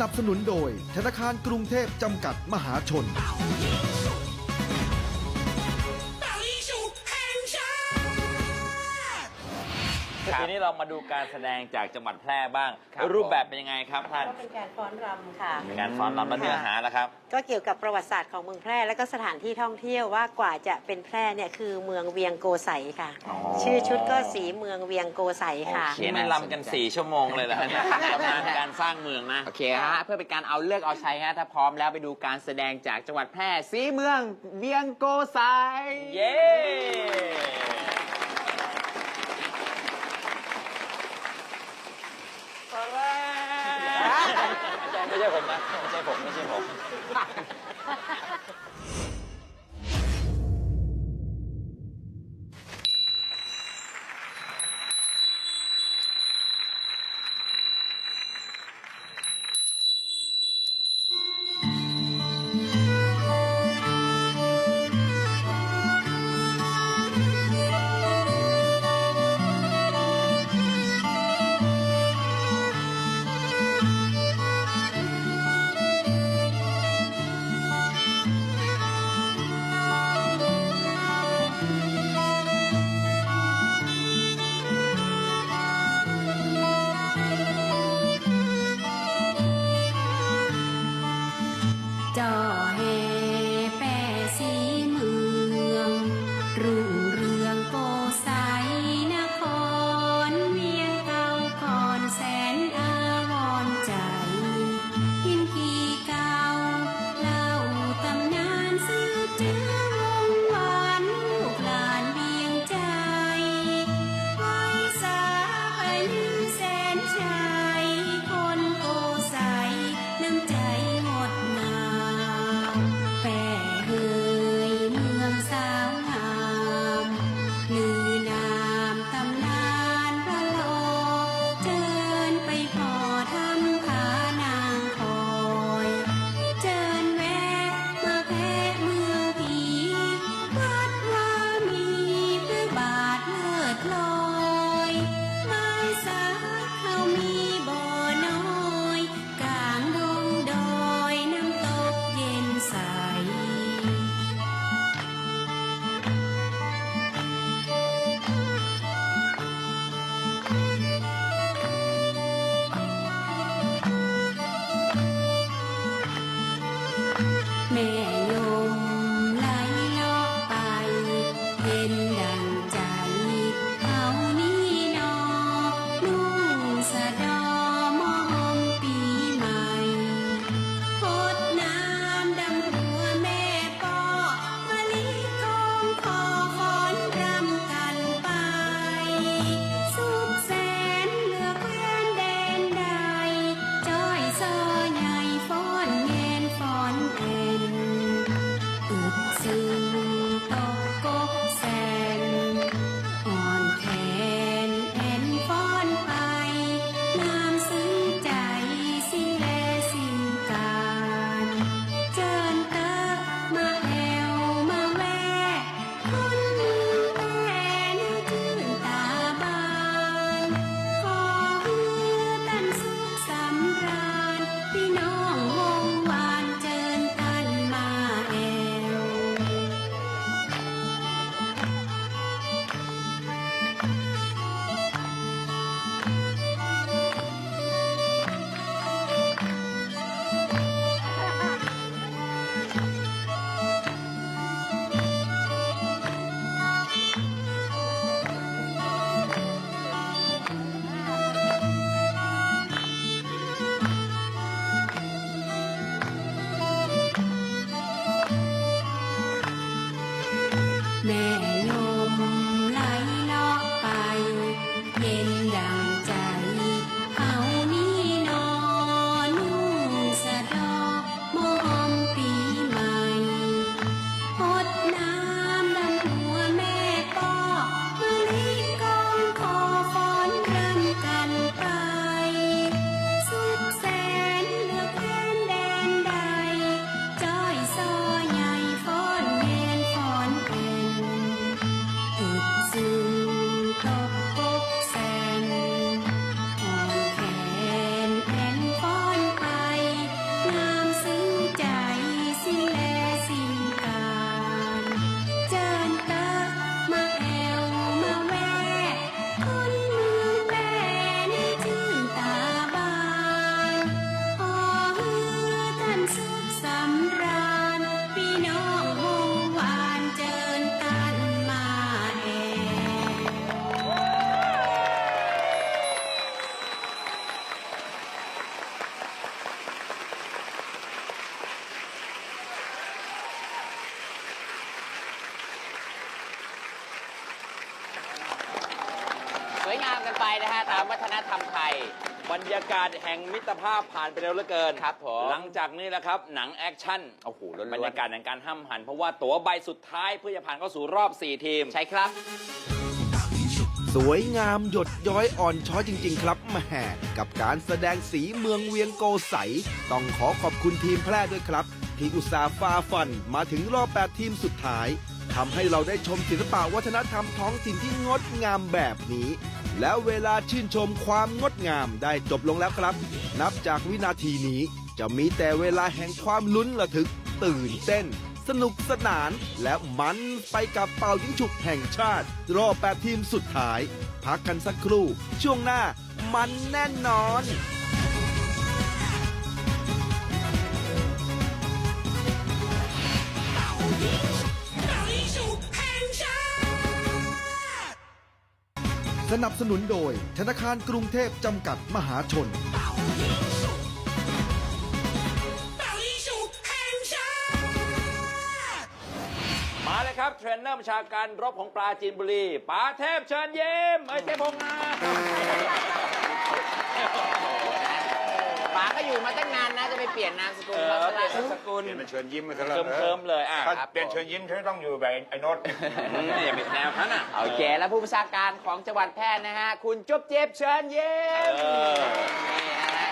นับสนุนโดยธนาคารกรุงเทพจำกัดมหาชน ทีนี้เรามาดูการแสดงจากจังหวัดแพร่บ้างครับรูปแบบเป็นยังไงครับท่าน ก็เป็นการฟ้อนรำค่ะเป็นการฟ้อนรำและเนื้อหาแล้วครับ ก็เกี่ยวกับประวัติศาสตร์ของเมืองแพร่และก็สถานที่ท่องเที่ยวว่ากว่าจะเป็นแพร่เนี่ยคือเมืองเวียงโกไสค่ะ อ๋อ ชื่อชุดก็สีเมืองเวียงโกไสค่ะ โอเคไม่ลำกัน 4 ชั่วโมงเลยเหรอฮะเนี่ยตำนานการสร้างเมืองนะ โอเคฮะเพื่อเป็นการเอาเลือกเอาชัยฮะถ้าพร้อมแล้วไปดูการแสดงจากจังหวัดแพร่สีเมืองเวียงโกไซ เย้ไม่ ใช่ผมนะไม่ใช่ผมไม่ใช่ผม แรรยากาศแห่งมิตรภาพผ่านไปเร็วเหลือเกินครับผมหลังจากนี้แหละครับ หนังแอคชั่นโอ้โหล้วนๆ บรรยากาศแห่งการห้ามหัน เพราะว่าตั๋วใบสุดท้ายเพื่อจะผ่านเข้าสู่รอบ 4 ทีม ใช่ครับ สวยงามหยดย้อยอ่อนช้อยจริง ๆ ครับแหมกับการแสดงสีเมืองเวียงโกใส ต้องขอขอบคุณทีมแพร่ด้วยครับ ที่อุตส่าห์ฝ่าฟันมาถึงรอบ 8 ทีมสุดท้าย ทำให้เราได้ชมศิลปะวัฒนธรรมท้องถิ่นที่งดงามแบบนี้ แล้วเวลาชื่นชมความงดงามได้จบลงแล้วครับ นับจากวินาทีนี้จะมีแต่เวลาแห่งความลุ้นระทึก ตื่นเต้น สนุกสนาน และมันไปกับเป่ายิงฉุบแห่งชาติ รอบแปดทีมสุดท้าย พักกันสักครู่ ช่วงหน้ามันแน่นอน大 สนับสนุนโดยธนาคารกรุงเทพจำกัดมหาชน มาเลยครับ เทรนเนอร์ประชาการรบของปลาจีนบุรีป๋าเทพเชิญเยี่ยมไอ้ยเทพพงษ์นะ ป๋าก็อยู่มาตั้งนานนะจะไปเปลี่ยนนามสกุเอลอเขาเปลี่ยนซะนามสกุลเปลี่ยนเป็นเชิญยิ้มมาซะแล้วเคิมเคิมๆเลยอะถ้าเปลี่ยนเชิญยิ้มฉันต้องอยู่แบบไอ้โน็อตอืมอย่าเป็นแนวนั้นอะโอเคแล้วผู้ประชาการของจังหวัดแพร่นะฮะ คุณจุ๊บเจี๊ยบเชิญยิ้มเออนี่นะฮะ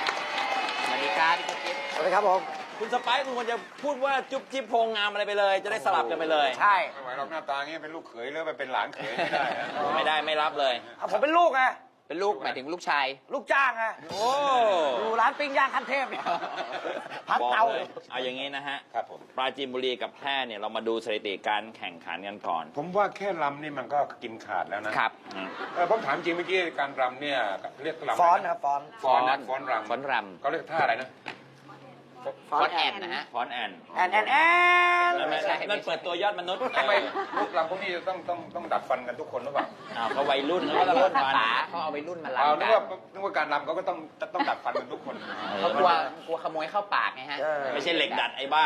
สวัสดีครับพี่จุ๊บจิ๊บสวัสดีครับผม คุณสไปซ์คุณควรจะพูดว่าจุ๊บจิ๊บโพงงามอะไรไปเลย จะได้สลับกันไปเลยใช่ไม่ไหวหรอกหน้าตาอย่างเงี้ยเป็นลูกเขยหรือไปเป็นหลานเขยไม่ได้อะไม่ได้ไม่รับเลย เอาผมเป็นลูกไง เป็นลูกหมายถึงลูกชาย ลูกจ้างไงโอ้ อยู่ร้านปิ้งย่างคันเทพเนี่ยพักบอกเตา เลยเอาอย่างนี้นะฮะครับผม ปราจีนบุรีกับแพร่เนี่ยเรามาดูสถิติการแข่งขันกันก่อนผมว่าแค่ลำนี่มันก็กินขาดแล้วนะครับ อืม เออผมถามจริงเมื่อกี้การรำเนี่ยเรียกรำฟ้อนะไรครับฟ้อน ฟ้อนนะฟ้อนรำฟ้อนรเขาเรียกท่าอะไรนะำ ฟ้อนแอนนะฮะฟอนแอนแอนแอนแอนนั่นไม่ใช่นั่นเปิดตัวยอดมนุษย์ทำไมเออลูกรำพวกนี้จะต้องต้องต้องดัดฟันกันทุกคนหรือเปล่าอ้าวเขาวัยรุ่นเขาก็รุ่รุ่นนฟันป๋าเขาเอาไปรุ่นมาเอาลำนึกักนว่านึกว่าการรำเขาก็ต้องต้องดัดฟันกันทุกคนเขากลัวกลัวขโมยเข้าปากไงฮะเออไม่ใช่เหล็กดัดไอ้บ้า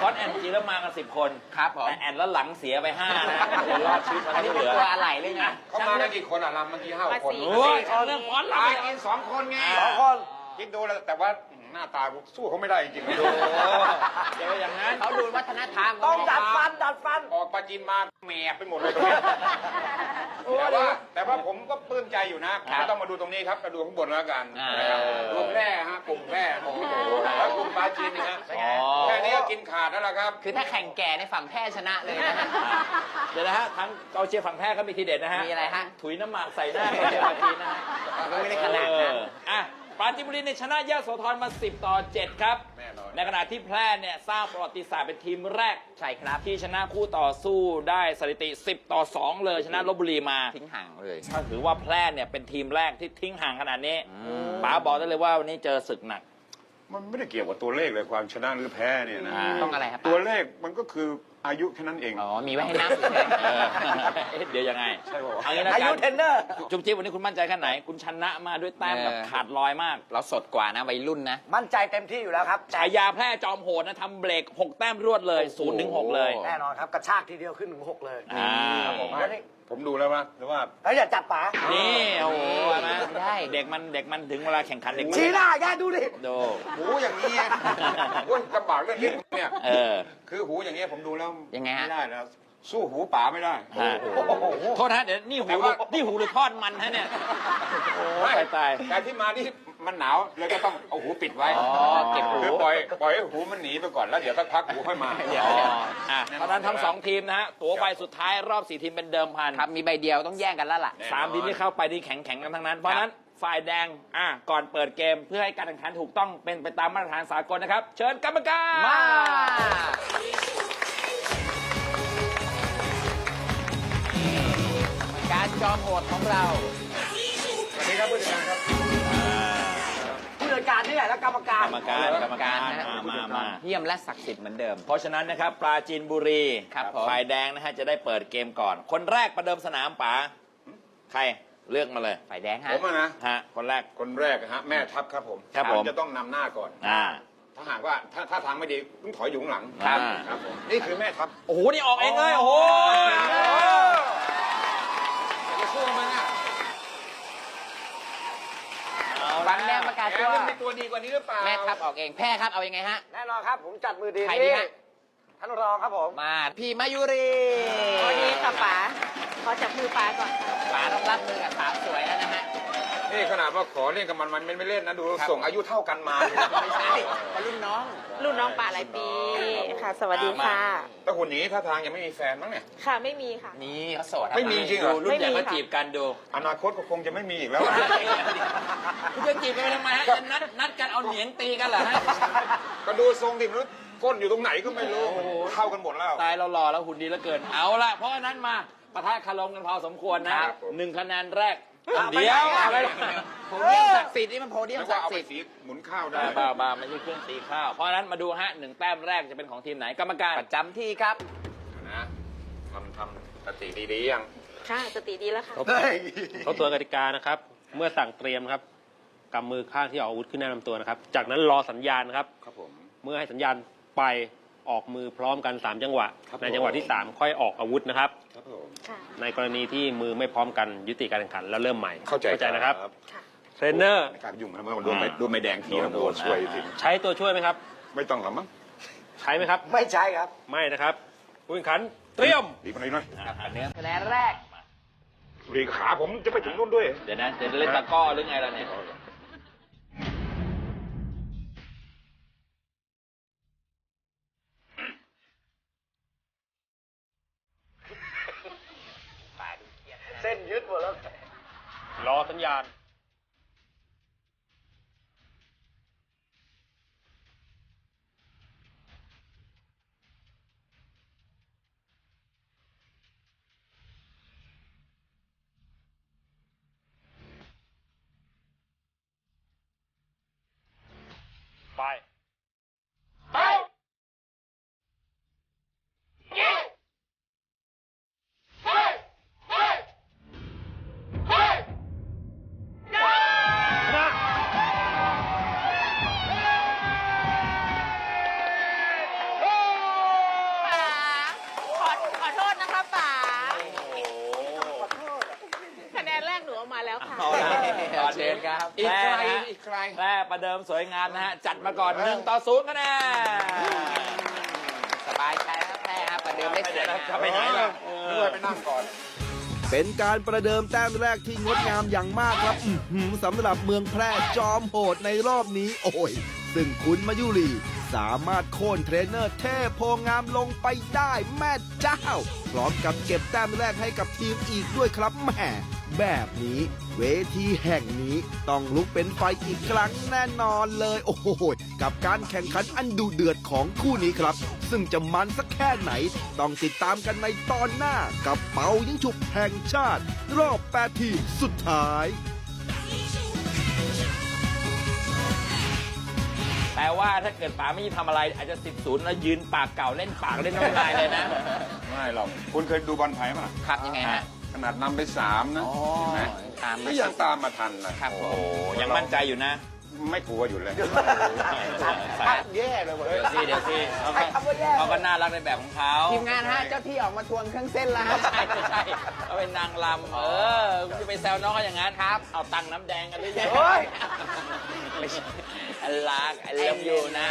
ฟอนแอนจริงแล้วมากันสิบคนครับผมแต่แอนแล้วหลังเสียไปห้านะเดี๋ยวรอดชีวิตมาอันนี้ที่เป็นเหลือตัวอะไรเลยไงเขามากันกี่คนอะรำเมื่อกี้ห้าคนโอ้ยเรื่องฟอนตายลำกินสองคนไงสองคนคิดดูแล้วแต่ว่า หน้าตาสู้เขาไม่ได้จริงๆเลยโอ้เดี๋ยวอย่างนั้นเขาดูวัฒนธรรมต้องดัดฟันดัดฟัน ออกปาจีนมาแหมกไปหมดเลยตรงนี้แต่ว่าแต่ว่าผมก็ปลื้มใจอยู่นะไม่ต้องมาดูตรงนี้ครับมาดูข้างบนแล้วกันนะครับดูแพร่ฮะกลุ่มแพร่โอ้โหแล้วกลุ่มปาจีนนี่ฮะอ๋อแค่นี้ก็กินขาดแล้วล่ะครับ คือถ้าแข่งแก่ในฝั่งแพร่ชนะเลยนะฮะเดี๋ยวนะฮะทั้งกองเชียร์ฝั่งแพร่เขามีทีเด็ดนะฮะมีอะไรฮะถุยน้ำหมากใส่หน้ากองเชียร์ฝั่งจีนนะฮะะปราจีนบุรีในยชนะยะโสธรมา 10 ต่อ 7 ครับ แน่นอน ในขณะที่แพร่เนี่ยสร้างประวัติศาสตร์เป็นทีมแรก ใช่ครับ ที่ชนะคู่ต่อสู้ได้สถิติ 10 ต่อ 2 เลยชนะลบบุรีมา ทิ้งห่างเลย ถ้าถือว่าแพร่เนี่ยเป็นทีมแรกที่ทิ้งห่างขนาดนี้ป๋าบอกได้เลยว่าวันนี้เจอศึกหนัก มันไม่ได้เกี่ยวกับตัวเลขเลยความชนะหรือแพ้เนี่ยนะอ่าต้องอะไรครับ ตัวเลขมันก็คือ อายุแค่นั้นเอง อ๋อ มีไว้ให้นับเออเอ๊ะเดี๋ยวยังไงใช่ป่าววะ เอางี้นะอากัยุนเทรนเนอร์ จุ๊บจิ๊บวันนี้คุณมั่นใจแค่ไหน คุณชนะมาด้วยแต้มแบบเออขาดลอยมาก เราสดกว่านะวัยรุ่นนะ มั่นใจเต็มที่อยู่แล้วครับฉายาแพร่จอมโหดนะทำเบรก 6 แต้มรวดเลย0ูนถึงหเลย แน่นอนครับ กระชากทีเดียวขึ้นถึงหกเลยอ่า ครับผมแล้วนี่ผมดูแล้วว่าหรือว่า แล้วอย่าจับป๋า นี่ โอ้โหเห็นไหมได้ เด็กมันเด็กมันถึงเวลาแข่งขันเด็กมันชี้หน้าแกดูดิดู หูอย่างนี้ยโอ้ยลำบากเรื่องนี้เนี่ย เออ คือหูอย่างเงี้ยผมดูแล้วยังไงฮะ ไม่ได้นะสู้หูป๋าไม่ได้ ฮะโทษนะฮะเดี๋ยวนี่หูแต่ว่า นี่หูหรือทอดมันฮะเนี่ย โอ้ไม่ตายตาย แต่ที่มานี่มันหนาวเลยก็ต้องเอาหูปิดไว้อ๋อเก็บหู คือปล่อยปล่อยให้หูมันหนีไปก่อนแล้วเดี๋ยวสักพักหูค่อยมาอ๋ออะเพราะฉะนั้นทั้งสองทีมนะฮะ ตัวใบสุดท้ายรอบสี่ทีมเป็นเดิมพันครับมีใบเดียวต้องแย่งกันแล้วล่ะ สามทีมที่เข้าไปนี่แข็งแข็งๆกันทั้งนั้น เพราะฉะนั้น ฝ่ายแดงอะก่อนเปิดเกมเพื่อให้การแข่งขันถูกต้องเป็นไปตามมาตรฐานสากลนะครับ เชิญกรรมการมาการจอมโหดของเราสวัสดีครับผู้จัดการครับผู้จัดการนี่แหละแล้วกรรมการกรรมการกรรมการนะฮะมามามา เยี่ยมและศักดิ์สิทธิ์เหมือนเดิม เพราะฉะนั้นนะครับปราจีนบุรีครับผม ฝ่ายแดงนะฮะจะได้เปิดเกมก่อน คนแรกประเดิมสนามป๋าใคร เลือกมาเลยฝ่ายแดงฮะ ผมนะ ฮะคนแรก คนแรกอะฮะแม่ทัพครับผมครับผม จะต้องนำหน้าก่อน อ่า ถ้าหากว่าถ้าถ้าทางไม่ดีต้องถอยอยู่ข้างหลังครับ ครับนี่คือแม่ทัพโอ้โห นี่ออกเองเลย โอ้โหจะสู้มันอะวันแรกประกาศตัว แกมันมีตัวดีกว่านี้หรือเปล่าแม่ทัพออกเอง แพ้ครับ เอายังไงฮะ แน่นอนครับ ผมจัดมือดีใครดีฮะ ท่านรองครับผม มาพี่มายุรีสวัสดีค่ะป๋าขอจับมือป๋าก่อนค่ะป๋าต้องรับมือกับสาวสวยแล้วนะฮะ นี่ขนาดว่าขอเล่นกับมันมันไม่เล่นนะดูครับ ส่งอายุเท่ากันมา ไม่ใช่เขารุ่นน้อง รุ่นน้องป๋าหลายปีค่ะ สวัสดีค่ะ แต่หุ่นอย่างนี้ท่าทางยังไม่มีแฟนมั้งเนี่ย ค่ะไม่มีค่ะ นี่เขาโสดไม่มีจริงเหรอ ดูรุ่นใหญ่ไม่มีมาค่ะ จีบกันดูอนาคตก็คงจะไม่มีอีกแล้วคุณจะจีบกันไปทำไมฮะจะนัดนัดกันเอาเหนียงตีกันเหรอฮะ ก็ดูทรงดิมน ก้นอยู่ตรงไหนก็ไม่รู้เท่ากันหมดแล้ว ตายเราหล่อแล้วหุ่นดีเหลือเกิน เอาละเพราะฉะนั้นมาปะทะคารมกันพอสมควรนะครับผมหนึ่งคะแนนแรกเอาไปเดี๋ยวไหนเอาไปอะโพเดียมศักดิ์สิทธิ์นี่มันโพเดียมแล้วศัก็กเอาดิ์ไปสิทธิ์สีหมุนข้าวได้บ้าบ้าไม่ใช่เครื่องตีข้าว เพราะฉะนั้นมาดูฮะหนึ่งแต้มแรกจะเป็นของทีมไหนกรรมการประจำที่ครับนะทำทำสติดีๆยังค่ะสติดีแล้วค่ะเขาตัวกติกานะครับ เมื่อสั่งเตรียมครับกำมือข้างที่เอาอาวุธขึ้นหน้าลำตัวนะครับ จากนั้นรอสัญญาณนะครับ ครับผม เมื่อให้สัญญาณ ไปออกมือพร้อมกัน 3 จังหวะ ครับในจังหวะที่ 3 ค่อยออกอาวุธนะครับ ครับผมค่ะ ในกรณีที่มือไม่พร้อมกันยุติการแข่งขันแล้วเริ่มใหม่เข้าใจนะครับค่ะ เทรนเนอร์ในการยุ่งนะเมื่อมันร่วมไม่ร่วมไม่แดงทีนะโดนช่วยสิใช้ตัวช่วยไหมครับ ไม่ต้องหรอกมั้งใช้ไหมครับ ไม่ใช่ครับ ไม่นะครับผู้แข่งขันเตรียมดีมาหน่อยหน่อยเนื้อคะแนนแรกดีขาผมจะไปถึงนู่นด้วย เดี๋ยวนะจะเล่นตะกร้อหรือไงล่ะเนี่ย ล้วรอสัญญาณ มาแล้วค่ะ เอาละตอนเชินี้ญครับอีกใคใครรอีกใครแพร่ประเดิมสวยงามนะฮะ จัดมาก่อนหนึ่งต่อศูนย์คะแนนสบายใจครับแพร่ครับประเดิมได้สวยงามจะไปไหนล่ะนึกว่าไปนั่งก่อน เป็นการประเดิมแต้มแรกที่งดงามอย่างมากครับอื้อหือสำหรับเมืองแพร่จอมโหดในรอบนี้ โอ้ย ซึ่งคุณมายุรีสามารถโค่นเทรนเนอร์เทพโพงามลงไปได้แม่เจ้า พร้อมกับเก็บแต้มแรกให้กับทีมอีกด้วยครับแหม่ แบบนี้ เวทีแห่งนี้ต้องลุกเป็นไฟอีกครั้งแน่นอนเลย โอ้โหกับการแข่งขันอันดุเดือดของคู่นี้ครับ ซึ่งจะมันสักแค่ไหน ต้องติดตามกันในตอนหน้ากับเป่ายิงฉุบแห่งชาติ รอบ8ทีมสุดท้าย แต่ว่าถ้าเกิดป๋าไม่ทำอะไร อาจจะสิบศูนย์แล้วยืนปากเก่าเล่นปากเล่นน้ำลายเลยนะ ไม่หรอก คุณเคยดูบอลไทยมั้ยครับยังไงฮะ ขนาดนำไปสามนะอ๋อเห็นไหมตามก็ยังตามมาทันนะครับผมโอ้ยังมั่นใจอยู่นะไม่กลัวอยู่เลยแย่เลยหมดเลยเดี๋ยวสิเดี๋ยวสิเขาก็เขาก็น่ารักในแบบของเขาทีมงานฮะเจ้าที่ออกมาทวงเครื่องเส้นแล้วฮะใช่ไม่ใช่เขาเป็นนางรำเออคุณจะไปแซวน้องเขาอย่างนั้นครับ เอาตังค์น้ำแดงกันด้วยโอ้ยไม่ใช่รักไอเลิฟยูนะ